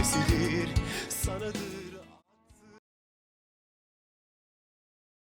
kesilir sanadır.